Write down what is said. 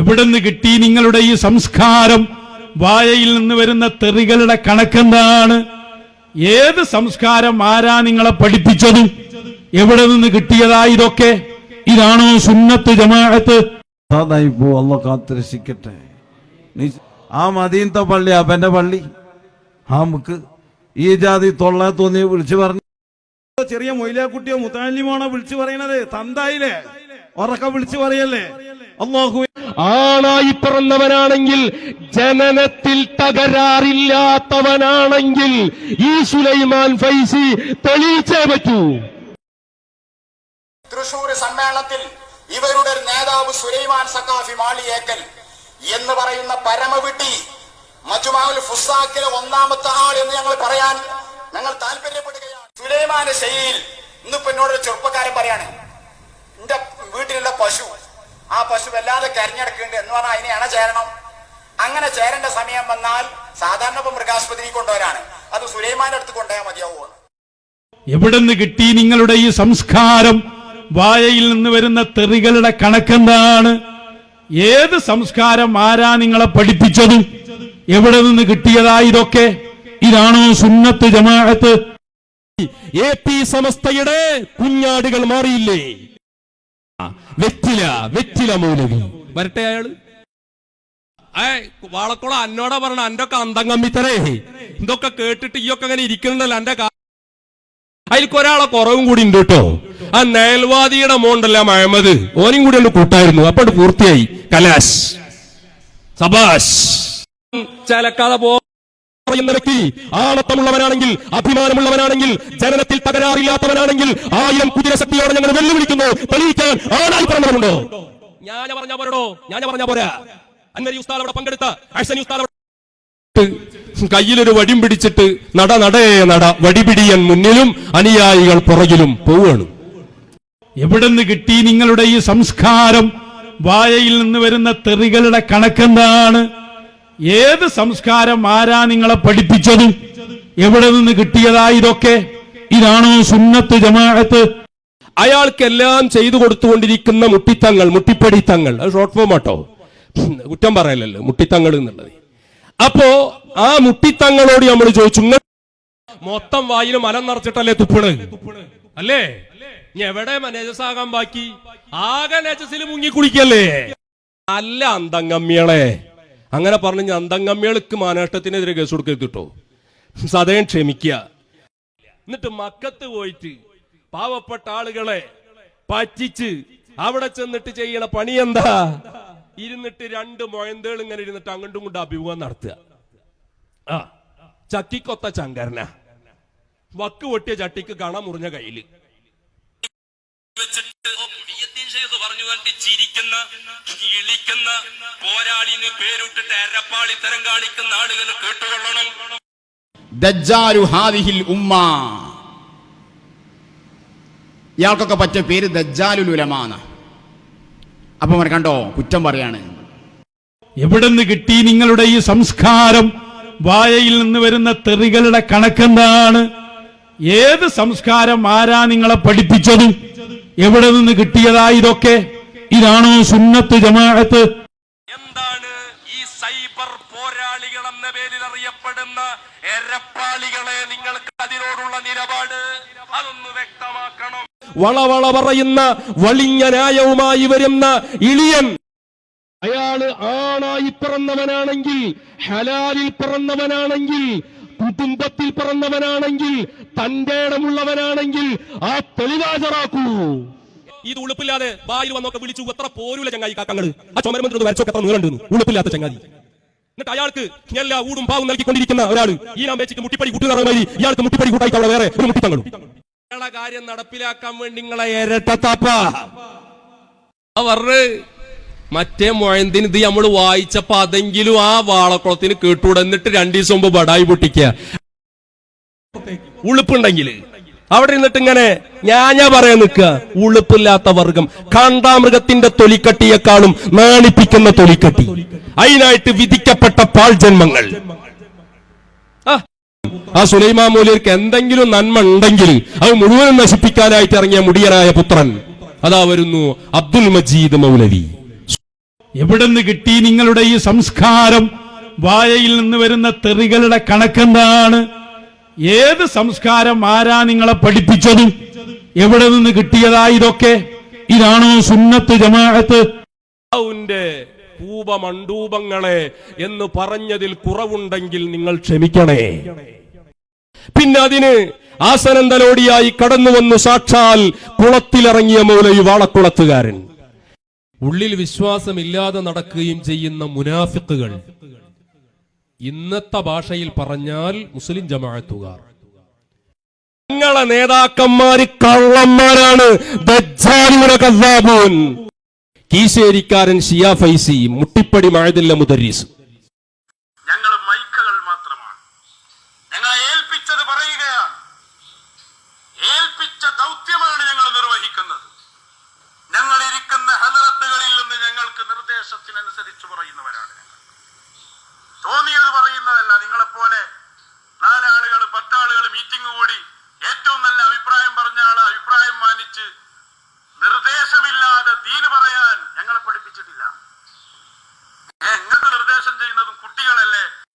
എവിടുന്ന് കിട്ടി നിങ്ങളുടെ ഈ സംസ്കാരം? വായയിൽ നിന്ന് വരുന്ന തെറികളുടെ കണക്കെന്താണ്? ഏത് സംസ്കാരം ആരാ നിങ്ങളെ പഠിപ്പിച്ചത്? എവിടെ നിന്ന് കിട്ടിയതാ ഇതൊക്കെ? ഇതാണോ സുന്നത്ത് ജമാഅത്ത്? സാധായി പോ അല്ല കാത്തിരക്ഷിക്കട്ടെ. നീ ആ മദീനത്തെ പള്ളി അപ്പന്റെ പള്ളി. ആ മുക്ക് ഈ ജാതി തൊള്ള തോന്നി വിളിച്ചു പറഞ്ഞു. ചെറിയ മൊയിലാക്കുട്ടിയോ മുത്താലിമാണോ വിളിച്ചു പറയണത് തന്തായില്ലേ ഉറക്കം വിളിച്ചു പറയല്ലേ? അള്ളാഹു ആണായി പിറന്നവനാണെങ്കിൽ ജനനത്തിൽ തകരാറില്ലാത്തവനാണെങ്കിൽ ഈ സുലൈമാൻ ഫൈസി തെളിയിച്ചേ പറ്റൂ. തൃശൂർ സമ്മേളനത്തിൽ ഇവരുടെ നേതാവ് സുലൈമാൻ സക്കാഫി മാളിയേക്കൽ എന്ന് പറയുന്ന പരമവിട്ടി മജുമാവുൽ ഫുസാക്കിലെ ഒന്നാമത്തെ ആൾ എന്ന് ഞങ്ങൾ പറയാൻ ഞങ്ങൾ താല്പര്യപ്പെടുകയാണ് സുലൈമാന്റെ ശൈലിയിൽ ഇന്നിപ്പോ എന്നോടൊരു ചെറുപ്പക്കാരൻ പറയാണ് എന്റെ വീട്ടിലുള്ള പശു ആ പശു വല്ലാതെ കരഞ്ഞെടുക്കുന്നുണ്ട് എന്ന് പറഞ്ഞാൽ അതിനെ അണ ചേരണം. അങ്ങനെ ചേരേണ്ട സമയം വന്നാൽ സാധാരണ ഇപ്പൊ മൃഗാശുപത്രി കൊണ്ടുവരാണ്. അത് സുലൈമാന്റെ അടുത്ത് കൊണ്ടുപോയാൽ മതിയാവുമെന്ന് എവിടുന്ന് കിട്ടി നിങ്ങളുടെ ഈ സംസ്കാരം? വായയിൽ നിന്ന് വരുന്ന തെറികളുടെ കണക്കെന്താണ് ഏത് സംസ്കാരം ആരാ നിങ്ങളെ പഠിപ്പിച്ചത്? എവിടെ നിന്ന് കിട്ടിയതാ ഇതൊക്കെ? ഇതാണോ സുന്നത്ത് ജമാഅത്ത്? എ പി സമസ്തയുടെ കുഞ്ഞാടുകൾ മാറിയില്ലേ? വെറ്റില വെറ്റില മൗലവി വരട്ടെ അയാൾ. ഏ വാളക്കോളം അന്നോടാ പറഞ്ഞ അന്റെ ഒക്കെ അന്തം കമ്മിത്തരേ ഇതൊക്കെ കേട്ടിട്ട് ഈ ഒക്കെ അങ്ങനെ ഇരിക്കുന്നുണ്ടല്ലോ എന്റെ അതിൽക്ക് ഒരാളെ കുറവും കൂടി ഉണ്ട് കേട്ടോ. ആ നയൽവാദിയുടെ മോണ്ടല്ല അഹമ്മദ് ഓനും കൂടി ഒന്ന് കൂട്ടായിരുന്നു. അപ്പൊ പൂർത്തിയായി. കലാശ്. സബാഷ്. ചലക്കാതെ പോ പറയുന്ന വ്യക്തി ആണത്തമുള്ളവനാണെങ്കിൽ അഭിമാനമുള്ളവനാണെങ്കിൽ ജനനത്തിൽ തകരാറില്ലാത്തവനാണെങ്കിൽ ആയിരം കുതിര ശക്തിയോടെ ഞങ്ങൾ വെല്ലുവിളിക്കുന്നു. തെളിയിക്കാൻ ആണായി പറഞ്ഞവരുണ്ടോ? ഞാൻ പറഞ്ഞ പോരടോ. ഞാൻ പറഞ്ഞ പോരാ. അന്നരി ഉസ്താദ് അവിടെ പങ്കെടുത്ത അഴ്സനി ഉസ്താദ് കയ്യിലൊരു വടിയും പിടിച്ചിട്ട് നട നടേ നട വടിപിടിയൻ മുന്നിലും അനുയായികൾ പുറകിലും പോവാണ് എവിടെന്ന് കിട്ടി നിങ്ങളുടെ ഈ സംസ്കാരം? വായയിൽ നിന്ന് വരുന്ന തെറികളുടെ കണക്കെന്താണ്? ഏത് സംസ്കാരം ആരാ നിങ്ങളെ പഠിപ്പിച്ചത്? എവിടെ നിന്ന് കിട്ടിയതാ ഇതൊക്കെ? ഇതാണോ സുന്നത്ത് ജമാഅത്ത്? അയാൾക്കെല്ലാം ചെയ്തു കൊടുത്തുകൊണ്ടിരിക്കുന്ന മുട്ടിത്തങ്ങൾ മുട്ടിപ്പടിത്തങ്ങൾ. അത് ഷോർട്ട് ഫോം ആട്ടോ. കുറ്റം പറയലല്ലോ മുട്ടിത്തങ്ങൾ എന്നുള്ളത്. അപ്പോ ആ മുട്ടിത്തങ്ങളോട് നമ്മൾ ചോദിച്ചു മൊത്തം വായിൽ മലം നിറച്ചിട്ടല്ലേ തുപ്പണ് അല്ലേ? എവിടെ ആകാൻ ബാക്കി? ആകെ നേജസിൽ മുങ്ങി കുടിക്കല്ലേ? നല്ല അന്തംഗമ്മികളെ അങ്ങനെ പറഞ്ഞ് അന്തങ്ങമ്മേൾക്ക് മാനേഷ്ടത്തിനെതിരെ കേസ് കൊടുക്കരുത് കേട്ടോ. സദയം ക്ഷമിക്കുക. എന്നിട്ട് മക്കത്ത് പോയിട്ട് പാവപ്പെട്ട ആളുകളെ പറ്റിച്ച് അവിടെ ചെന്നിട്ട് ചെയ്യണ പണി എന്താ? ഇരുന്നിട്ട് രണ്ട് മൊയന്തേൾ ഇങ്ങനെ ഇരുന്നിട്ട് അങ്ങോട്ടും കൊണ്ട് അഭിമുഖം നടത്തുക. ആ ചക്കിക്കൊത്ത ചങ്കരന. വക്ക് പൊട്ടിയ ചട്ടിക്ക് കണ മുറിഞ്ഞ കയ്യിൽ. ഇളിക്കുന്ന പോരാളിന് പേരിട്ടിട്ട് എരപ്പാളി തരം കാണിക്കുന്ന ആളുകൾ കേട്ടുകൊള്ളണം. ദജ്ജാലു ഹാദിഹിൽ ഉമ്മ. ഇയാൾക്കൊക്കെ പറ്റിയ പേര് ദജ്ജാലുൽ ഉലമാണ് അപ്പൊ അവൻ കണ്ടോ കുറ്റം പറയാണ്. എവിടെന്ന് കിട്ടി നിങ്ങളുടെ ഈ സംസ്കാരം? വായയിൽ നിന്ന് വരുന്ന തെറികളുടെ കണക്കെന്താണ് ഏത് സംസ്കാരം ആരാ നിങ്ങളെ പഠിപ്പിച്ചത്? എവിടെ നിന്ന് കിട്ടിയതാ ഇതൊക്കെ? ഇതാണോ സുന്നത്ത് ജമാഅത്ത്. എന്താണ് ഈ സൈബർ പോരാളികൾ എന്ന പേരിൽ അറിയപ്പെടുന്ന എരപ്പാളികളെ നിങ്ങൾക്ക് അതിനോടുള്ള നിലപാട്? അതൊന്ന് വ്യക്തമാക്കണം. വളവള പറയുന്ന വളിഞ്ഞ ന്യായവുമായി വരുന്ന ഇളിയൻ. അയാൾ ആണായി പിറന്നവനാണെങ്കിൽ ഹലാലിൽ പിറന്നവനാണെങ്കിൽ കുടുംബത്തിൽ പിറന്നവനാണെങ്കിൽ തന്റെ ഇടമുള്ളവനാണെങ്കിൽ ആ തെളിവാചറാക്കൂ ഇത് ഉളുപ്പില്ലാതെ വായിൽ വന്നൊക്കെ വിളിച്ചു എത്ര പോരൂല ചങ്ങായി കാക്കങ്ങൾ. ആ ചുമരമന്ത്രി വരച്ചൊക്കെ എത്ര നീളുണ്ട് ഉളുപ്പില്ലാത്ത ചങ്ങാതി എന്നിട്ട് അയാൾക്ക് എല്ലാ ഊടും പാവും നൽകിക്കൊണ്ടിരിക്കുന്ന ഒരാൾ ഈ നാം വെച്ചിട്ട് മുട്ടിപ്പടി കൂട്ടുകാരമായി ഇയാൾക്ക് മുട്ടിപ്പടി കൂട്ടായിട്ടുള്ള വേറെ ഒരു മുട്ടിത്തങ്ങളും. നിങ്ങളെ കാര്യം നടപ്പിലാക്കാൻ വേണ്ടി നിങ്ങളെ പറഞ്ഞ് മറ്റേ മൊഴന്തിന് ഇത് നമ്മൾ വായിച്ചപ്പോ അതെങ്കിലും ആ വാളക്കുളത്തിന് കേട്ടൂടെ എന്നിട്ട് രണ്ടു ദിവസം മുമ്പ് ബടായി പൊട്ടിക്കുക ഉളുപ്പുണ്ടെങ്കിൽ അവിടെ ഇരുന്നിട്ട് ഇങ്ങനെ ഞാൻ ഞാൻ പറയാൻ നിൽക്കുക. ഉളുപ്പില്ലാത്ത വർഗം. കാണ്ടാമൃഗത്തിന്റെ തൊലിക്കട്ടിയെക്കാളും നാണിപ്പിക്കുന്ന തൊലിക്കട്ടി. അതിനായിട്ട് വിധിക്കപ്പെട്ട പാൽ ജന്മങ്ങൾ. ആ സുലൈമാ മൂലിയർക്ക് എന്തെങ്കിലും നന്മ ഉണ്ടെങ്കിൽ അത് മുഴുവനും നശിപ്പിക്കാനായിട്ട് ഇറങ്ങിയ മുടിയനായ പുത്രൻ. അതാ വരുന്നു അബ്ദുൽ മജീദ് മൗലവി. എവിടെന്ന് കിട്ടി നിങ്ങളുടെ ഈ സംസ്കാരം? വായയിൽ നിന്ന് വരുന്ന തെറികളുടെ കണക്കെന്താണ്? ഏത് സംസ്കാരം ആരാ നിങ്ങളെ പഠിപ്പിച്ചത്? എവിടെ നിന്ന് കിട്ടിയതാ ഇതൊക്കെ? ഇതാണോ സുന്നത്ത് ജമാഅത്ത്? ൂപമണ്ഡൂപങ്ങളെ എന്ന് പറഞ്ഞതിൽ കുറവുണ്ടെങ്കിൽ നിങ്ങൾ ക്ഷമിക്കണേ. പിന്നെ അതിന് ആസനന്തലോടിയായി കടന്നു വന്നു സാക്ഷാൽ കുളത്തിലിറങ്ങിയ മൂലയു വാളക്കുളത്തുകാരൻ. ഉള്ളിൽ വിശ്വാസമില്ലാതെ നടക്കുകയും ചെയ്യുന്ന മുനാഫിക്കുകൾ ഇന്നത്തെ ഭാഷയിൽ പറഞ്ഞാൽ മുസ്ലിം ജമാഅത്തുകാർ. നിങ്ങളെ നേതാക്കന്മാര് കള്ളന്മാരാണ്. കീശേരിക്കാരൻ ഷിയ ഫൈസി മുട്ടിപ്പടി മഴതില്ല മുദരീസ്.